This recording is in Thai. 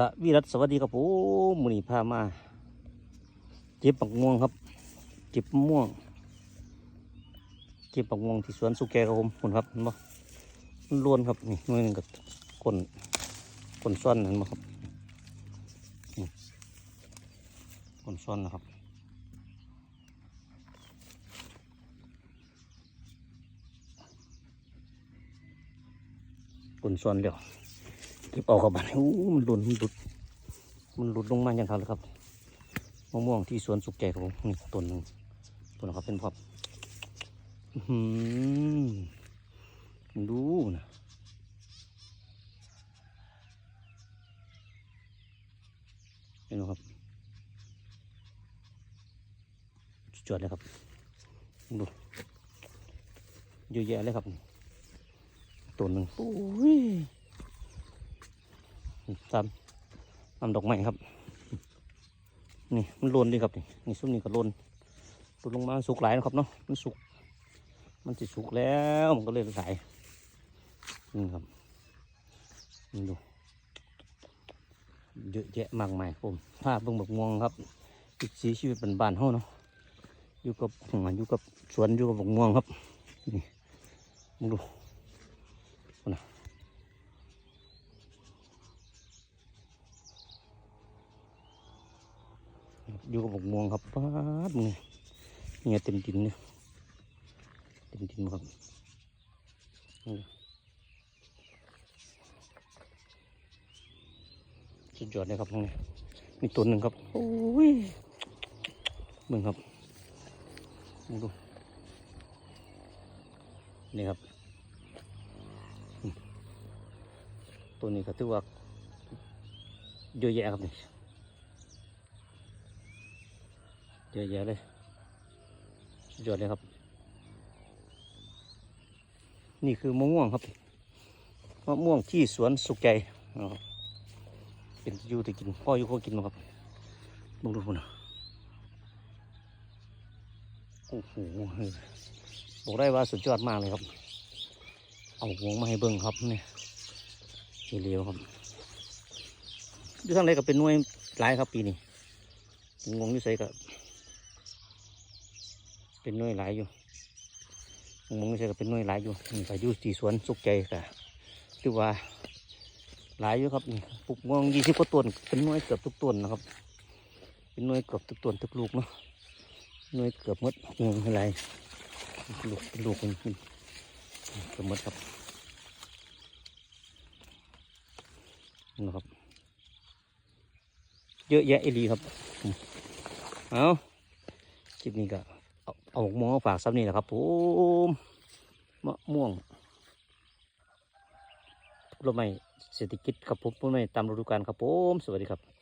จะวิรัตสวัสดีครับผมมือนีพามาเก็บปักม่วงครับเก็บม่วงเก็บปักม่วงที่สวนสุแกครับผมคุณครับเห็นบ่มันล้วนครับนี่หน่วยหนึงกับก้นก้นซ้อนเห็นบ่ครับนี่ก้นซ้อนนะครับก้นซ้อนเดียว ก็บเอาครับบ้านอู้มันหล่นมันหลุด มันหลุดลงมาอย่างครับเลยครับมะม่วงที่สวนสุกใจครับผมนี่ต้นหนึ่งต้นนะครับเป็นพอบอื้อหือดูนะเห็นไหมครับสุดยอดเลยครับดูเยอะแยะเลยครับต้นหนึ่งโอ้ย ตามตามดอกไม้ครับ นี่มันโลนดีครับนี่นี่ซุ้มนี่ก็โลนโลนลงมาสุกหลายนะครับเนาะมันสุก มันจะสุกแล้วมันก็เลยขายนี่ครับนี่ดูเยอะแยะมากมายผมภาพเบิ่งแบบงวงครับอีกสีชีวิตเป็นบ้านเฮาเนาะอยู่กับอยู่กับสวนอยู่กับบักม่วงครับนี่มึงดูนะ อยู่กับหมกม่วงครับป้าดมึงเนี่ยเต็มดินเนี่ยเต็มดินครับสุดยอดเลยครับนี่มีตัวหนึ่งครับโอ้ยมึงครับมึงดูนี่ครับ ตัวนี้ก็ถือว่าเยอะแยะครับนี่ เยอะแยะเลยสุดยอดเลยครับ นี่คือมะม่วงครับมะม่วงที่สวนสุขใจเป็นยู่ที่กินพ่ออยู่ก็กินมาครับมึงดูพุ่นะโอ้โหบอกได้ว่าสุดยอดมากเลยครับ เอาหวงมาให้เบิ่งครับเนี่ยเรียวครับอยู่ทางไหนก็เป็นหน่วยหลายครับปีนี้งงอยู่ใส่กับ เป็นน่วยหลายอยู่มองไม่ใช่ก็เป็นน่วยหลายอยู่นี่ก็อยู่ที่สวนสุขใจกะถือว่าหลายอยู่ครับนี่ปลูกมองยี่สิบกว่าต้นเป็นน่วยเกือบทุกต้นนะครับ เป็นน่วยเกือบทุกต้นทุกลูกเนาะน่วยเกือบหมดงงอะไรลูกเป็นลูกเป็นเป็นเกือบหมดครับนะครับ เยอะแยะอีลีครับ เอาคลิปนี้ก็ เอาเอาหมวงมาฝากซ้ำนี่แหละครับผมมะม่วงผลไม้เศรษฐกิจครับผมผลไม้ตามฤดูกาลครับผม สวัสดีครับ